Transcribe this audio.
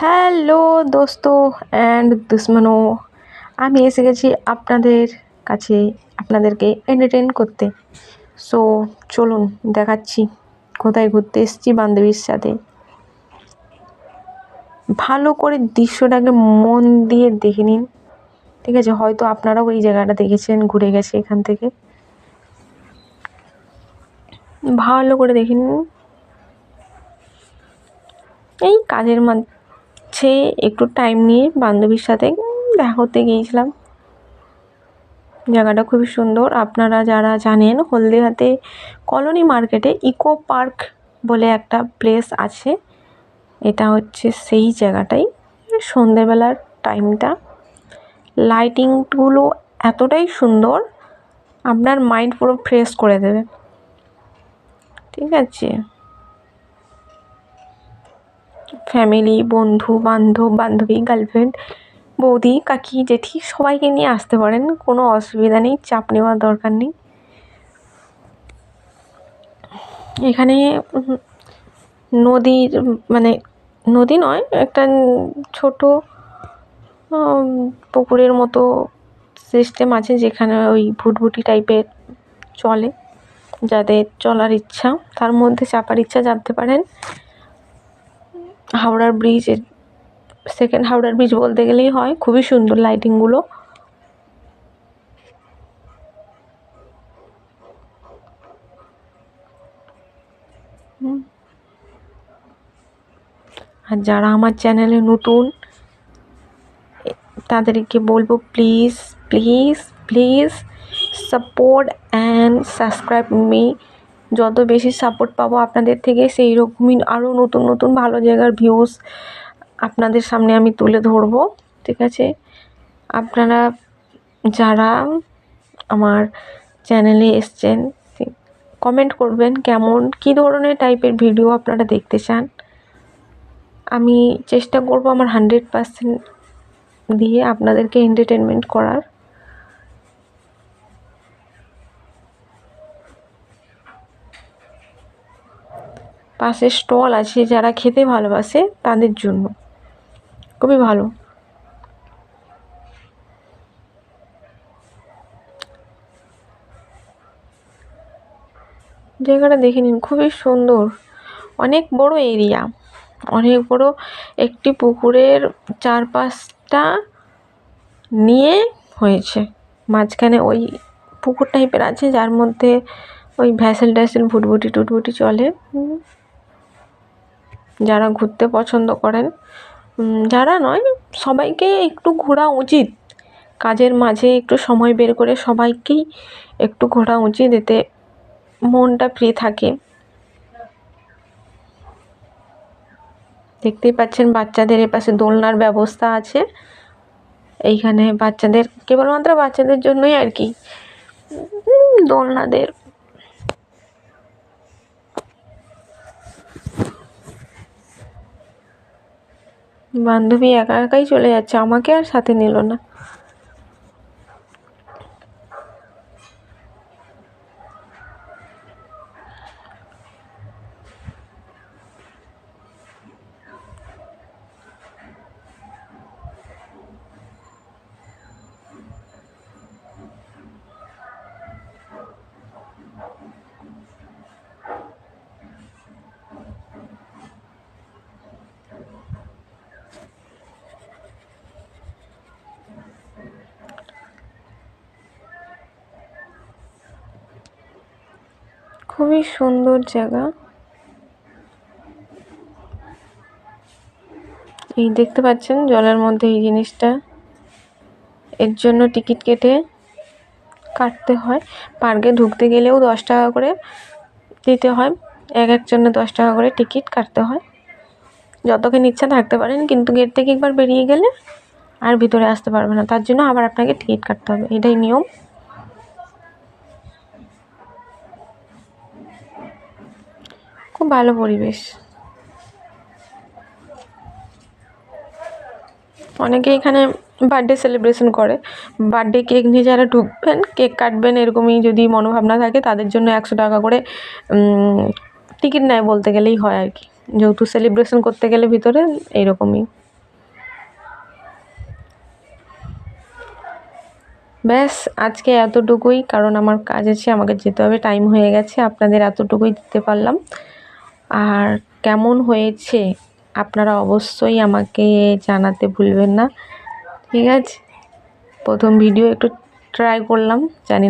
Hello দোস্ত and দুশ্মনো আমি এসে গেছি আপনাদের কাছে আপনাদেরকে এন্টারটেন করতে। সো চলুন দেখাচ্ছি কোথায় ঘুরতে এসেছি বান্ধবীর সাথে। ভালো করে দৃশ্যটাকে মন দিয়ে দেখে নিন। ঠিক আছে, হয়তো আপনারাও এই জায়গাটা দেখেছেন, ঘুরে গেছে এখান থেকে। ভালো করে দেখে নিন। এই কাজের মাঝে একটু টাইম নিয়ে বান্ধবীর সাথে দেখা করতে গিয়েছিলাম। জায়গাটা খুবই সুন্দর। আপনারা যারা জানেন, হলদিয়াতে কলোনি মার্কেটে ইকো পার্ক বলে একটা প্লেস আছে। এটা হচ্ছে সেই জায়গাটাই। সন্ধেবেলার টাইমটা লাইটিংগুলো এতটাই সুন্দর, আপনার মাইন্ড পুরো ফ্রেশ করে দেবে। ঠিক আছে? ফ্যামিলি বন্ধু, বান্ধব, বান্ধবী গার্লফ্রেন্ড বৌদি, কাকি, জেঠি, সবাইকে নিয়ে আসতে পারেন। কোনো অসুবিধা নেই, চাপ নেওয়ার দরকার নেই। এখানে নদীর মানে নদী নয়, একটা ছোট পুকুরের মতো সিস্টেম আছে যেখানে ওই ভুটভুটি টাইপের চলে। যাদের চলার ইচ্ছা, তার মধ্যে চাপার ইচ্ছা জানতে পারেন। হাওড়ার ব্রিজ সেকেন্ড হাওড়ার ব্রিজ বলতে গেলেই হয়। খুবই সুন্দর লাইটিংগুলো আর যারা আমার চ্যানেলে নতুন, তাদেরকে বলব please please please support and subscribe me যত বেশি সাপোর্ট পাবো আপনাদের থেকে, সেই রকমই আরও নতুন নতুন ভালো জায়গার ভিউজ আপনাদের সামনে আমি তুলে ধরবো, ঠিক আছে? আপনারা যারা আমার চ্যানেলে এসছেন কমেন্ট করবেন কেমন, কী ধরনের টাইপের ভিডিও আপনারা দেখতে চান। আমি চেষ্টা করব আমার হান্ড্রেড পার্সেন্ট দিয়ে আপনাদেরকে এন্টারটেনমেন্ট করার। পাশে স্টল আছে যারা খেতে ভালোবাসে তাদের জন্য। খুবই ভালো। জায়গাটা দেখে নিন, খুবই সুন্দর। অনেক বড় এরিয়া। অনেক বড় একটি পুকুরের চারপাশটা নিয়ে হয়েছে। মাঝখানে ওই পুকুর টাইপের আছে, যার মধ্যে ওই ভ্যাসেল ট্যাসেল ভুটভুটি টুটভুটি চলে যারা ঘুরতে পছন্দ করেন যারা নয়, সবাইকে একটু ঘোরা উচিত। কাজের মাঝে একটু সময় বের করে সবাইকেই একটু ঘোরা উচিত, এতে মনটা ফ্রি থাকে। দেখতেই পাচ্ছেন বাচ্চাদের এপাশে দোলনার ব্যবস্থা আছে। এইখানে বাচ্চাদের, কেবলমাত্র বাচ্চাদের জন্যই আর কি। দোলনাদের বান্ধবী একা একাই চলে যাচ্ছে আমাকে আর সাথে নিল না। খুবই সুন্দর জায়গা। এই দেখতে পাচ্ছেন জলের মধ্যে এই জিনিসটা। এর জন্য টিকিট কেটে কাটতে হয়। পার্কে ঢুকতে গেলেও দশ টাকা করে দিতে হয়। এক একজনের দশ টাকা করে টিকিট কাটতে হয়। যতক্ষণ ইচ্ছা থাকতে পারেন, কিন্তু গেট থেকে একবার বেরিয়ে গেলে আর ভিতরে আসতে পারবে না। তার জন্য আবার আপনাকে টিকিট কাটতে হবে। এটাই নিয়ম। খুব ভালো পরিবেশ। অনেকে এখানে বার্থডে সেলিব্রেশন করে। বার্থডে কেক নিয়ে যারা ঢুকবেন কেক কাটবেন এরকমই যদি মনোভাবনা থাকে, তাদের জন্য একশো টাকা করে টিকিট নেয় বলতে গেলেই হয় আর কি। যেহেতু সেলিব্রেশন করতে গেলে ভিতরে এইরকমই ব্যাস, আজকে এতটুকুই, কারণ আমার কাজ আছে, আমাকে যেতে হবে টাইম হয়ে গেছে, আপনাদের এতটুকুই দিতে পারলাম। আর কেমন হয়েছে আপনারা অবশ্যই আমাকে জানাতে ভুলবেন না। ঠিক আছে? প্রথম ভিডিও একটু ট্রাই করলাম, জানি